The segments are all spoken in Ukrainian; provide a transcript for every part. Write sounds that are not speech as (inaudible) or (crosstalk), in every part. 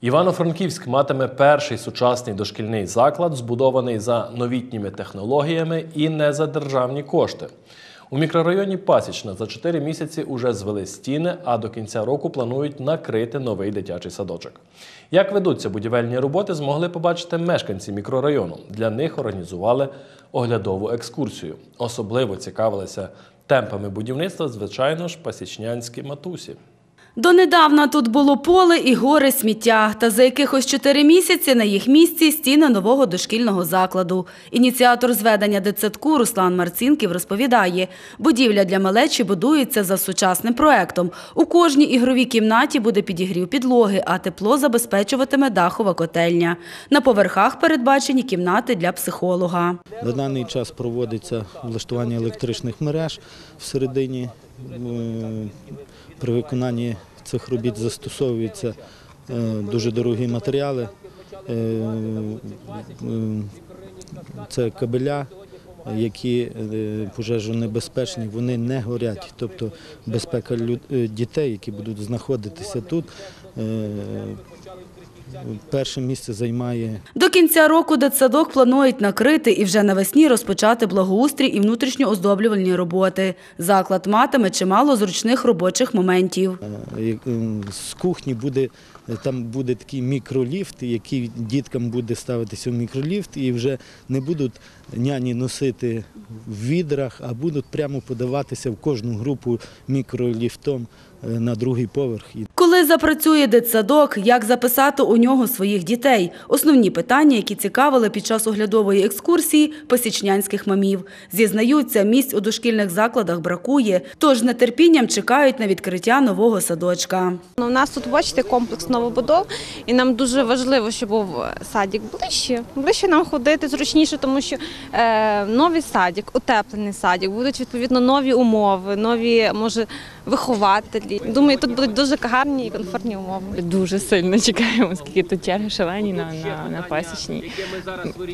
Івано-Франківськ матиме перший сучасний дошкільний заклад, збудований за новітніми технологіями і не за державні кошти. У мікрорайоні Пасічна за 4 місяці уже звели стіни, а до кінця року планують накрити новий дитячий садочок. Як ведуться будівельні роботи, змогли побачити мешканці мікрорайону. Для них організували оглядову екскурсію. Особливо цікавилися темпами будівництва, звичайно ж, пасічнянські матусі. Донедавна тут було поле і гори сміття, та за якихось чотири місяці на їх місці стіни нового дошкільного закладу. Ініціатор зведення дитсадку Руслан Марцінків розповідає, будівля для малечі будується за сучасним проектом. У кожній ігровій кімнаті буде підігрів підлоги, а тепло забезпечуватиме дахова котельня. На поверхах передбачені кімнати для психолога. На даний час проводиться влаштування електричних мереж всередині. Е, При виконанні цих робіт застосовуються е, дуже дорогі матеріали. Е, е, Це кабеля, які пожежонебезпечні, вони не горять. Тобто безпека дітей, які будуть знаходитися тут, перше місце займає До кінця року дитсадок планують накрити і вже навесні розпочати благоустрій і внутрішньооздоблювальні роботи. Заклад матиме чимало зручних робочих моментів. Е, З кухні буде там буде такий мікроліфт, який діткам буде ставитися в мікроліфт, і вже не будуть няні носити в відрах, а будуть прямо подаватися в кожну групу мікроліфтом на другий поверх. І Коли запрацює дитсадок, як записати у нього своїх дітей? Основні питання, які цікавили під час оглядової екскурсії посічнянських мамів. Зізнаються, місць у дошкільних закладах бракує, тож з нетерпінням чекають на відкриття нового садочка. Ну, У нас тут, бачите, комплекс новобудов, і нам дуже важливо, щоб був садик ближче. Ближче нам ходити зручніше, тому що е, новий садик, утеплений садик, будуть відповідно нові умови, нові, може, вихователі. Думаю, тут будуть дуже гарні і комфортні умови. Дуже сильно (laughs) чекаємо, оскільки тут черги шалені на, на, на пасічній.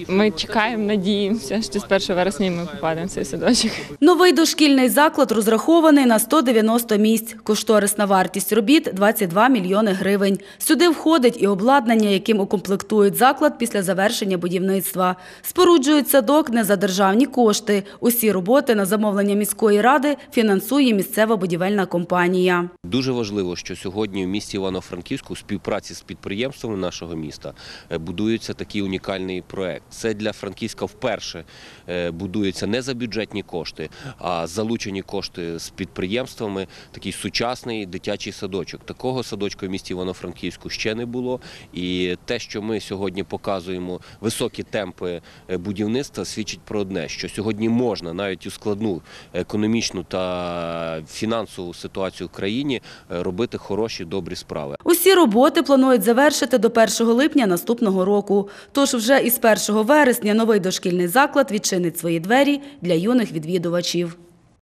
Ми чекаємо, надіємося, що з 1 вересня ми попадемо в цей садочок. Новий дошкільний заклад розрахований на 190 місць. Кошторисна вартість робіт – 22 мільйони гривень. Сюди входить і обладнання, яким укомплектують заклад після завершення будівництва. Споруджують садок не за державні кошти. Усі роботи на замовлення міської ради фінансує місцева будівельна компанія. down. Дуже важливо, що сьогодні в місті Івано-Франківську у співпраці з підприємствами нашого міста е, будується такий унікальний проект. Це для Франківська вперше е, будується не за бюджетні кошти, а залучені кошти з підприємствами. Такий сучасний дитячий садочок. Такого садочка в місті Івано-Франківську ще не було. І те, що ми сьогодні показуємо високі темпи е, будівництва, свідчить про одне: що сьогодні можна навіть у складну економічну та фінансову ситуацію в країні робити хороші добрі справи. Усі роботи планують завершити до 1 липня наступного року. Тож вже із 1 вересня новий дошкільний заклад відчинить свої двері для юних відвідувачів.